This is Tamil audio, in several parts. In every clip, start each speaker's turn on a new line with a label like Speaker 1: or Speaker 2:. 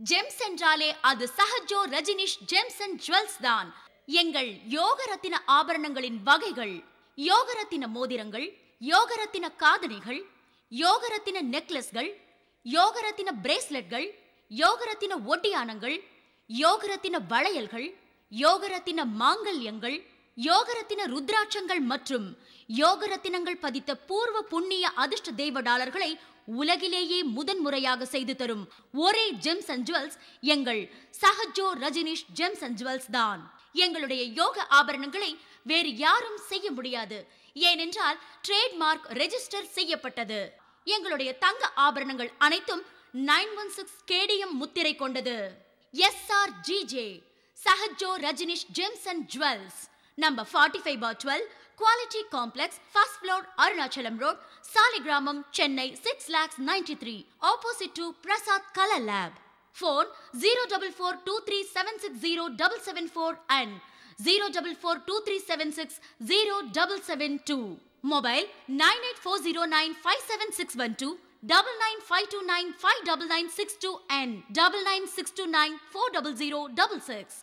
Speaker 1: ஜெம்ஸ் என்றாலே அது Sahajo Rajinish gems and jewels தான். எங்கள் யோகரத்தின ஆபரணங்களின் வகைகள் யோகரத்தின மோதிரங்கள் யோகரத்தின காதணிகள் யோகரத்தின நெக்லஸ்கள் யோகரத்தின பிரேஸ்லெட்கள் யோகரத்தின ஒட்டியானங்கள் யோகரத்தின வளையல்கள் யோகரத்தின மாங்கல்யங்கள் யோகரத்தின ருத்ராட்சங்கள் மற்றும் யோகரத்தினங்கள் பதித்த பூர்வ புண்ணிய அதிர்ஷ்ட தெய்வ டாலர்களை உலகிலேயே முதன்முறையாக செய்து தரும் ஒரே ஜெம்ஸ் அண்ட் ஜுவல்ஸ் எங்கள் Sahajo Rajinish gems and jewels தான். எங்களுடைய யோக ஆபரணங்களை வேறு யாரும் செய்ய முடியாது. ஏனென்றால் ட்ரேட்மார்க் ரெஜிஸ்டர் செய்யப்பட்டது. எங்களுடைய தங்க ஆபரணங்கள் அனைத்தும் நைன் ஒன் சிக்ஸ் கேடிஎம் முத்திரை கொண்டது. S R G J Sahajo Rajinish gems and jewels. Number forty five bar twelve Quality Complex, first floor, Arunachalam Road, Saligramam, Chennai 6 lakhs 93, opposite to Prasad Kala Lab. Phone 04423760774 and 04423760772. Mobile 984095761. Double nine five two nine five double nine six two and double nine six two nine four double zero double six.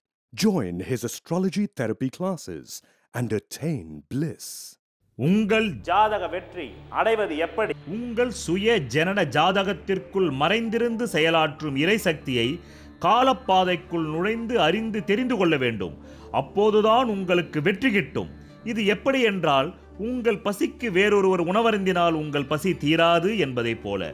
Speaker 2: Join his astrology therapy classes and attain bliss.
Speaker 3: உங்கள்
Speaker 4: ஜாதக வெற்றி அடைவது எப்படி?
Speaker 3: உங்கள் சுய ஜனன ஜாதகத்திற்குள் மறைந்திருந்து செயலாற்றும் இறைசக்தியை காலப்பாதைக்குள் நுழைந்து அறிந்து தெரிந்து கொள்ள வேண்டும். அப்போதுதான் உங்களுக்கு வெற்றி கிட்டும். இது எப்படி என்றால் உங்கள் பசிக்கு வேறொருவர் உணவருந்தினால் உங்கள் பசி தீராது என்பதைப் போல.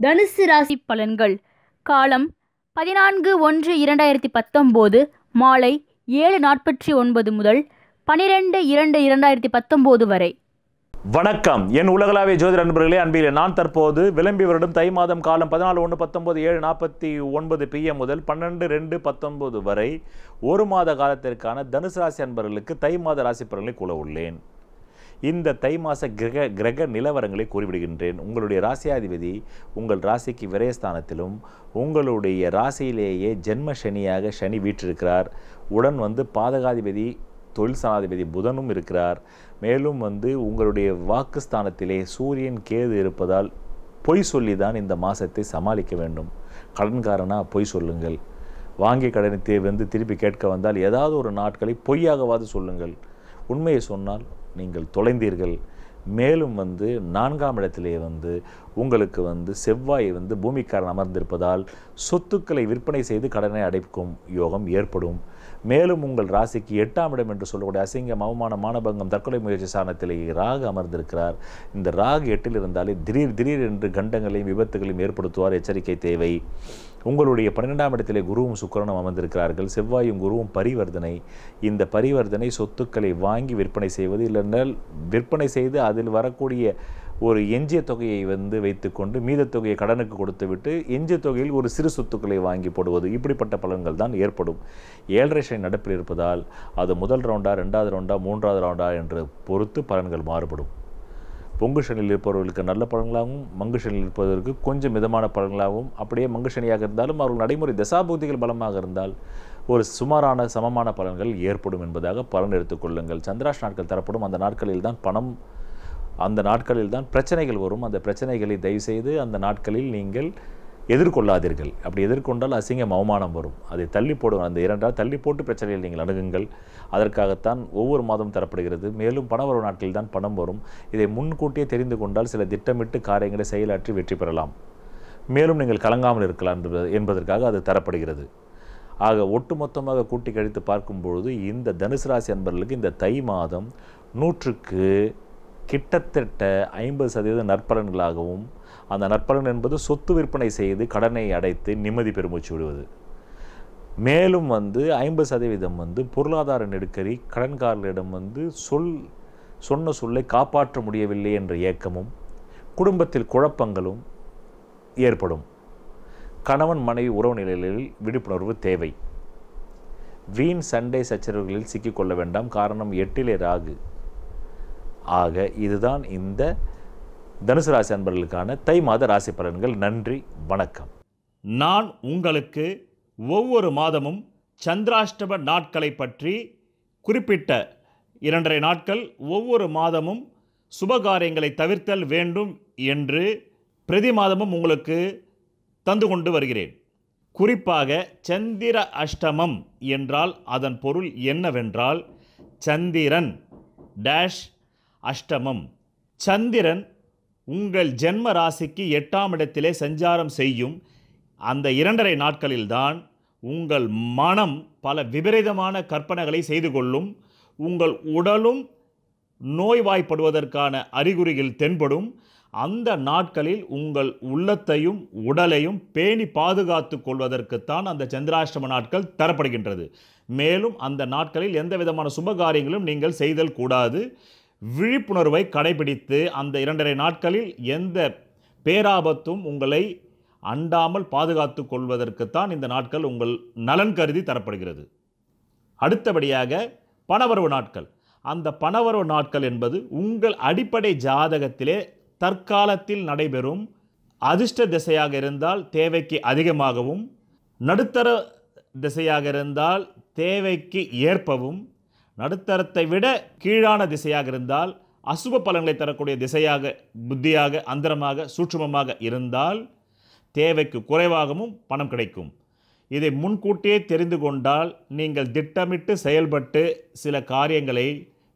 Speaker 5: தனுசு ராசி பலன்கள். காலம் பதினான்கு ஒன்று இரண்டாயிரத்தி பத்தொம்போது மாலை ஏழு நாற்பத்தி ஒன்பது முதல் பனிரெண்டு இரண்டு இரண்டாயிரத்தி பத்தொம்போது வரை.
Speaker 6: வணக்கம். என் உலகளாவிய ஜோதிட நண்பர்களே அன்பிலே நான் தற்போது விளம்பி வருடம் தை மாதம் காலம் பதினாலு ஒன்று பத்தொம்போது ஏழு நாற்பத்தி ஒன்பது பிஎம் முதல் பன்னெண்டு ரெண்டு பத்தொன்பது வரை ஒரு மாத காலத்திற்கான தனுசு ராசி அன்பர்களுக்கு தை மாத ராசி பலன்களை கூற உள்ளேன் இந்த தை மாத கிரக கிரக நிலவரங்களை கூறிவிடுகின்றேன். உங்களுடைய ராசியாதிபதி உங்கள் ராசிக்கு விரயஸ்தானத்திலும் உங்களுடைய ராசியிலேயே ஜென்ம சனியாக சனி வீற்றிருக்கிறார். உடன் வந்து பாதகாதிபதி தொழில் சனாதிபதி புதனும் இருக்கிறார். மேலும் வந்து உங்களுடைய வாக்குஸ்தானத்திலே சூரியன் கேது இருப்பதால் பொய் சொல்லி தான் இந்த மாதத்தை சமாளிக்க வேண்டும். கடன்காரனாக பொய் சொல்லுங்கள். வாங்கிய கடனை வந்து திருப்பி கேட்க வந்தால் ஏதாவது ஒரு நாட்களை பொய்யாகவாது சொல்லுங்கள். உண்மையை சொன்னால் நீங்கள் தொலைந்தீர்கள். மேலும் வந்து நான்காம் இடத்திலே வந்து உங்களுக்கு வந்து செவ்வாய் வந்து பூமிக்காரன் அமர்ந்திருப்பதால் சொத்துக்களை விற்பனை செய்து கடனை அடைக்கும் யோகம் ஏற்படும். மேலும் உங்கள் ராசிக்கு எட்டாம் இடம் என்று சொல்லக்கூடிய அசிங்கம் அவமான மானபங்கம் தற்கொலை முயற்சி சாணத்திலே ராகு அமர்ந்திருக்கிறார். இந்த ராகு எட்டில் இருந்தாலே திடீர் திடீர் என்று கண்டங்களையும் விபத்துகளையும் ஏற்படுத்துவார். எச்சரிக்கை தேவை. உங்களுடைய பன்னிரெண்டாம் இடத்திலே குருவும் சுக்கரனும் அமர்ந்திருக்கிறார்கள். செவ்வாயும் குருவும் பரிவர்த்தனை. இந்த பரிவர்த்தனை சொத்துக்களை வாங்கி விற்பனை செய்வது இல்லைன்றால் விற்பனை செய்து அதில் வரக்கூடிய ஒரு எஞ்சிய தொகையை வந்து வைத்துக்கொண்டு மீத தொகையை கடனுக்கு கொடுத்துவிட்டு எஞ்சிய தொகையில் ஒரு சிறு சொத்துக்களை வாங்கி போடுவது. இப்படிப்பட்ட பலன்கள் தான் ஏற்படும். ஏழரை சனி நடப்பில் இருப்பதால் அது முதல் ரவுண்டா ரெண்டாவது ரவுண்டா மூன்றாவது ரவுண்டா என்று பொறுத்து பலன்கள் மாறுபடும். பொங்கு சனியில் இருப்பவர்களுக்கு நல்ல பலன்களாகவும் மங்கு சனியில் இருப்பவர்களுக்கு கொஞ்சம் மிதமான பலன்களாகவும் அப்படியே மங்கு சனியாக இருந்தாலும் அவர்கள் நடைமுறை தசாபூதிகள் பலமாக இருந்தால் ஒரு சுமாரான சமமான பலன்கள் ஏற்படும் என்பதாக பலன் எடுத்துக்கொள்ளுங்கள் சந்திராஷ் நாட்கள் தரப்படும். அந்த நாட்களில் தான் பணம் அந்த நாட்களில் தான் பிரச்சனைகள் வரும். அந்த பிரச்சனைகளை தயவுசெய்து அந்த நாட்களில் நீங்கள் எதிர்கொள்ளாதீர்கள். அப்படி எதிர்கொண்டால் அசிங்கம் அவமானம் வரும். அதை தள்ளி போடுங்கள் அந்த இரண்டால் தள்ளி போட்டு பிரச்சனையில் நீங்கள் அணுகுங்கள். அதற்காகத்தான் ஒவ்வொரு மாதம் தரப்படுகிறது. மேலும் பணவரவு நாட்களில் தான் பணம் வரும். இதை முன்கூட்டியே தெரிந்து கொண்டால் சில திட்டமிட்டு காரியங்களை செயலாற்றி வெற்றி பெறலாம். மேலும் நீங்கள் கலங்காமல் இருக்கலாம் என்பது- என்பதற்காக அது தரப்படுகிறது. ஆக ஒட்டுமொத்தமாக கூட்டி கழித்து பார்க்கும்பொழுது இந்த தனுசு ராசி அன்பர்களுக்கு இந்த தை மாதம் நூற்றுக்கு கிட்டத்தட்ட ஐம்பது சதவீத நற்பலன்களாகவும் அந்த நற்பலன் என்பது சொத்து விற்பனை செய்து கடனை அடைத்து நிம்மதி பெருமூச்சு விடுவது. மேலும் வந்து ஐம்பது சதவீதம் வந்து பொருளாதார நெருக்கடி கடன்காரர்களிடம் வந்து சொல் சொன்ன சொல்லை காப்பாற்ற முடியவில்லை என்ற ஏக்கமும் குடும்பத்தில் குழப்பங்களும் ஏற்படும். கணவன் மனைவி உறவு நிலைகளில் விழிப்புணர்வு தேவை. வீண் சண்டை சச்சரவுகளில் சிக்கிக்கொள்ள வேண்டாம். காரணம் எட்டிலே ராகு. ஆக இதுதான் இந்த தனுசு ராசி அன்பர்களுக்கான தை மாத ராசி பலன்கள். நன்றி வணக்கம்.
Speaker 3: நான் உங்களுக்கு ஒவ்வொரு மாதமும் சந்திராஷ்டம நாட்களை பற்றி குறிப்பிட்ட இரண்டரை நாட்கள் ஒவ்வொரு மாதமும் சுபகாரியங்களை தவிர்த்தல் வேண்டும் என்று பிரதி மாதமும் உங்களுக்கு தந்து கொண்டு வருகிறேன். குறிப்பாக சந்திர அஷ்டமம் என்றால் அதன் பொருள் என்னவென்றால் சந்திரன் டேஷ் அஷ்டமம். சந்திரன் உங்கள் ஜென்ம ராசிக்கு எட்டாம் இடத்திலே சஞ்சாரம் செய்யும் அந்த இரண்டரை நாட்களில்தான் உங்கள் மனம் பல விபரீதமான கற்பனைகளை செய்து கொள்ளும் உங்கள் உடலும் நோய்வாய்ப்படுவதற்கான அறிகுறிகள் தென்படும். அந்த நாட்களில் உங்கள் உள்ளத்தையும் உடலையும் பேணி பாதுகாத்து கொள்வதற்குத்தான் அந்த சந்திராஷ்டம நாட்கள் தரப்படுகின்றது. மேலும் அந்த நாட்களில் எந்த விதமான சுபகாரியங்களும் நீங்கள் செய்தல் கூடாது. விழிப்புணர்வை கடைபிடித்து அந்த இரண்டரை நாட்களில் எந்த பேராபத்தும் உங்களை அண்டாமல் பாதுகாத்து கொள்வதற்குத்தான் இந்த நாட்கள் உங்கள் நலன் கருதி தரப்படுகிறது. அடுத்தபடியாக பணவரவு நாட்கள். அந்த பணவரவு நாட்கள் என்பது உங்கள் அடிப்படை ஜாதகத்திலே தற்காலத்தில் நடைபெறும் அதிர்ஷ்ட திசையாக இருந்தால் தேவைக்கு அதிகமாகவும் நடுத்தர திசையாக இருந்தால் தேவைக்கு ஏற்பவும் நடுத்தரத்தை விட கீழான திசையாக இருந்தால் அசுப பலன்களை தரக்கூடிய திசையாக புத்தியாக அந்தரமாக சூட்சுமமாக இருந்தால் தேவைக்கு குறைவாகவும் பணம் கிடைக்கும். இதை முன்கூட்டியே தெரிந்து கொண்டால் நீங்கள் திட்டமிட்டு செயல்பட்டு சில காரியங்களை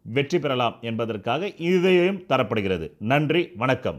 Speaker 3: வெற்றி பெறலாம் என்பதற்காக இதையும் தரப்படுகிறது. நன்றி வணக்கம்.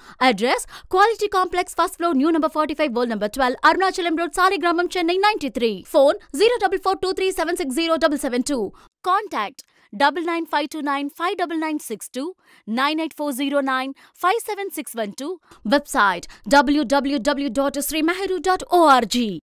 Speaker 1: Address Quality Complex, first floor, new number 45, wall number 12, Arunachalam Road, Saligramam, Chennai 93. Phone 04423760772. Contact double nine five two nine five double nine six two nine eight four zero nine five seven six one two. Website www.srimaharu.org.